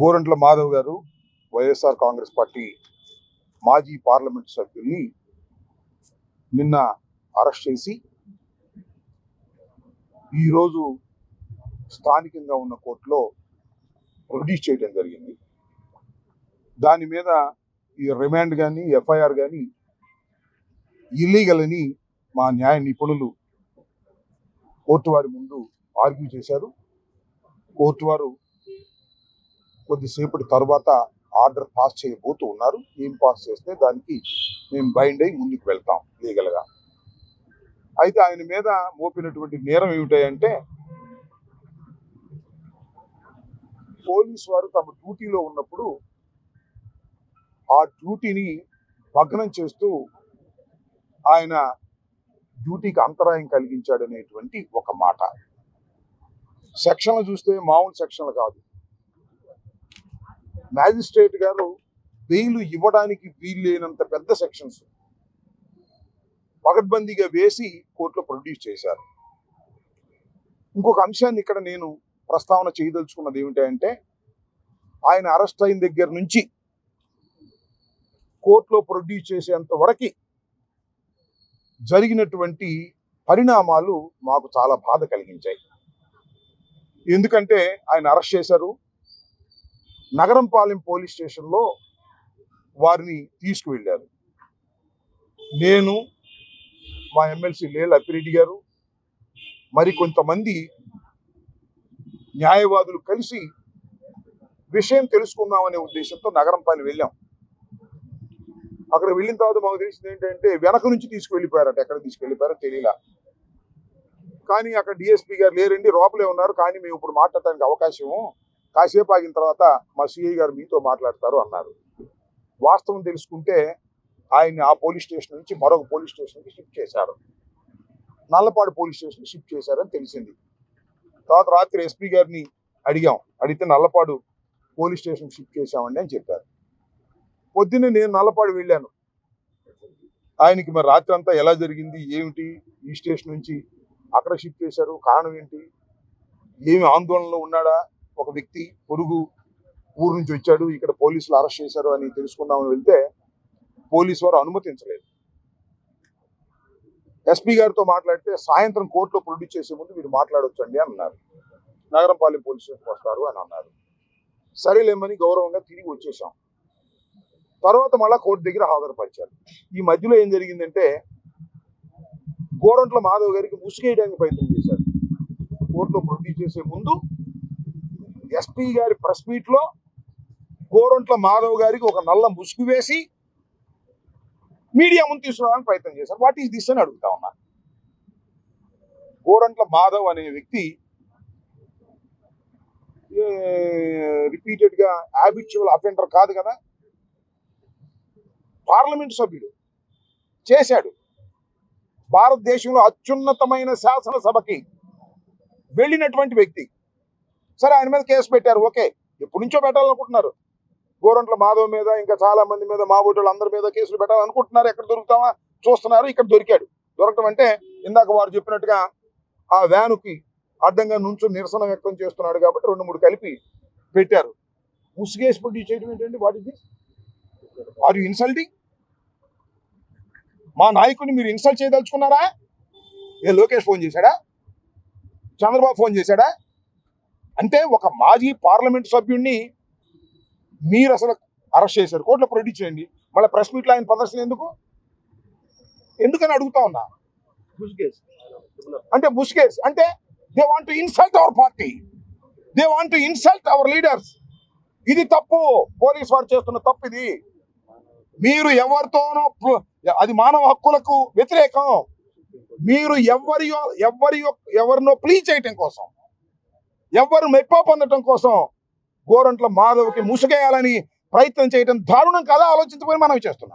Gorantla Madhav garu YSR Congress party మాజీ parliament సభ్యుల్ని నిన్న అరెస్ట్ చేసి ఈరోజు స్థానికంగా ఉన్న కోర్టులో ప్రొడ్యూస్ చేయడం జరిగింది. దాని మీద ఈ రిమాండ్ కానీ ఎఫ్ఐఆర్ కానీ ఇల్లీగల్ అని మా న్యాయ నిపుణులు కోర్టు వారి ముందు ఆర్గ్యూ చేశారు. కోర్టు వారు కొద్దిసేపటి తర్వాత ఆర్డర్ పాస్ చేయబోతూ ఉన్నారు. ఏం పాస్ చేస్తే దానికి మేము బైండ్ అయి ముందుకు వెళ్తాం లీగల్గా. అయితే ఆయన మీద మోపినటువంటి నేరం ఏమిటాయంటే పోలీస్ వారు తమ డ్యూటీలో ఉన్నప్పుడు ఆ డ్యూటీని భగ్నం చేస్తూ ఆయన డ్యూటీకి అంతరాయం కలిగించాడనేటువంటి ఒక మాట. సెక్షన్లు చూస్తే మామూలు సెక్షన్లు కాదు. మ్యాజిస్ట్రేట్ గారు బెయిల్ ఇవ్వడానికి వీల్లేనంత పెద్ద సెక్షన్స్. పగడ్బందీగా వేసి కోర్టులో ప్రొడ్యూస్ చేశారు. ఇంకొక అంశాన్ని ఇక్కడ నేను ప్రస్తావన చేయదలుచుకున్నది ఏమిటంటే ఆయన అరెస్ట్ అయిన దగ్గర నుంచి కోర్టులో ప్రొడ్యూస్ చేసేంత వరకు జరిగినటువంటి పరిణామాలు మాకు చాలా బాధ కలిగించాయి. ఎందుకంటే ఆయన అరెస్ట్ చేశారు నగరంపాలెం పోలీస్ స్టేషన్లో వారిని తీసుకువెళ్ళారు. నేను మా ఎమ్మెల్సీ లేల అప్పిరెడ్డి గారు మరి కొంతమంది న్యాయవాదులు కలిసి విషయం తెలుసుకుందామనే ఉద్దేశంతో నగరంపాలెం వెళ్ళాం. అక్కడ వెళ్ళిన తర్వాత మాకు తెలిసింది ఏంటంటే వెనక నుంచి తీసుకువెళ్ళిపోయారట. ఎక్కడ తీసుకువెళ్ళిపోయారో తెలియలా. కానీ అక్కడ డిఎస్పీ గారు లేరండి లోపలే ఉన్నారు. కానీ మేము ఇప్పుడు మాట్లాడటానికి అవకాశము కాసేపు ఆగిన తర్వాత మా సిఐ గారు మీతో మాట్లాడతారు అన్నారు. వాస్తవం తెలుసుకుంటే ఆయన్ని ఆ పోలీస్ స్టేషన్ నుంచి మరొక పోలీస్ స్టేషన్కి షిఫ్ట్ చేశారు. నల్లపాడు పోలీస్ స్టేషన్కి షిఫ్ట్ చేశారని తెలిసింది. తర్వాత రాత్రి ఎస్పీ గారిని అడిగాం. అడిగితే నల్లపాడు పోలీస్ స్టేషన్ షిఫ్ట్ చేశామండి అని చెప్పారు. పొద్దున్నే నేను నల్లపాడు వెళ్ళాను. ఆయనకి మరి రాత్రి అంతా ఎలా జరిగింది? ఏమిటి? ఈ స్టేషన్ నుంచి అక్కడ షిఫ్ట్ చేశారు. కారణం ఏంటి? ఏమి ఆందోళనలో ఉన్నాడా? ఒక వ్యక్తి పొరుగు ఊరు నుంచి వచ్చాడు ఇక్కడ పోలీసులు అరెస్ట్ చేశారు అని తెలుసుకుందామని వెళ్తే పోలీసు వారు అనుమతించలేదు. ఎస్పీ గారితో మాట్లాడితే సాయంత్రం కోర్టులో ప్రొడ్యూస్ చేసే ముందు మీరు మాట్లాడొచ్చండి అని అన్నారు. నగరంపాలెం పోలీస్ స్టేషన్కి వస్తారు అని అన్నారు. సరేలేమని గౌరవంగా తిరిగి వచ్చేసాం. తర్వాత మళ్ళా కోర్టు దగ్గర హాజరుపరిచారు. ఈ మధ్యలో ఏం జరిగిందంటే గోరంట్ల మాధవ్ గారికి ముసుగేయడానికి ప్రయత్నం చేశారు. కోర్టులో ప్రొడ్యూస్ చేసే ముందు ఎస్పీ గారి ప్రెస్ మీట్లో గోరంట్ల మాధవ్ గారికి ఒక నల్ల ముసుగు వేసి మీడియా ముందు తీసుకురావడానికి ప్రయత్నం చేశారు. వాట్ ఈస్ దిస్ అని అడుగుతా ఉన్నా. గోరంట్ల మాధవ్ అనే వ్యక్తి రిపీటెడ్గా హ్యాబిచువల్ అఫెండర్ కాదు కదా. పార్లమెంట్ సభ్యుడు చేశాడు. భారతదేశంలో అత్యున్నతమైన శాసనసభకి వెళ్ళినటువంటి వ్యక్తి. సరే ఆయన మీద కేసు పెట్టారు. ఓకే. ఎప్పటి నుంచో పెట్టాలనుకుంటున్నారు. గోరంట్ల మాధవ్ మీద ఇంకా చాలా మంది మీద మా అందరి మీద కేసులు పెట్టాలనుకుంటున్నారు. ఎక్కడ దొరుకుతామా? చూస్తున్నారు. ఇక్కడ దొరికాడు. దొరకటం అంటే ఇందాక వారు చెప్పినట్టుగా ఆ వ్యానుకి అడ్డంగా నుంచో నిరసన వ్యక్తం చేస్తున్నాడు కాబట్టి రెండు మూడు కలిపి పెట్టారు. ముసుగేసి ప్రొడ్యూస్ చేయడం ఏంటండి? What is this are you insulting మా నాయకుడిని మీరు ఇన్సల్ట్ చేయదలుచుకున్నారా? ఏ లోకేష్ ఫోన్ చేశాడా? చంద్రబాబు ఫోన్ చేశాడా? అంటే ఒక మాజీ పార్లమెంట్ సభ్యుడిని మీరు అసలు అరెస్ట్ చేశారు. కోర్టులో ప్రొడ్యూస్ చేయండి. మళ్ళీ ప్రెస్ మీట్లో ఆయన ప్రదర్శన ఎందుకు? ఎందుకని అడుగుతా ఉన్నా? అంటే ముస్కేస్ అంటే they want to insult our party they want to insult our leaders ఇది తప్పు. పోలీస్ వారు చేస్తున్న తప్పు ఇది. మీరు ఎవరితోనో అది మానవ హక్కులకు వ్యతిరేకం. మీరు ఎవరి ఎవరి ఎవరినో ప్లీ చేయటం కోసం. ఎవరు మెప్ప పొందటం కోసం గోరంట్ల మాధవ్కి ముసుగేయాలని ప్రయత్నం చేయటం దారుణం కదా ఆలోచించబోయి మనం చేస్తున్నాం.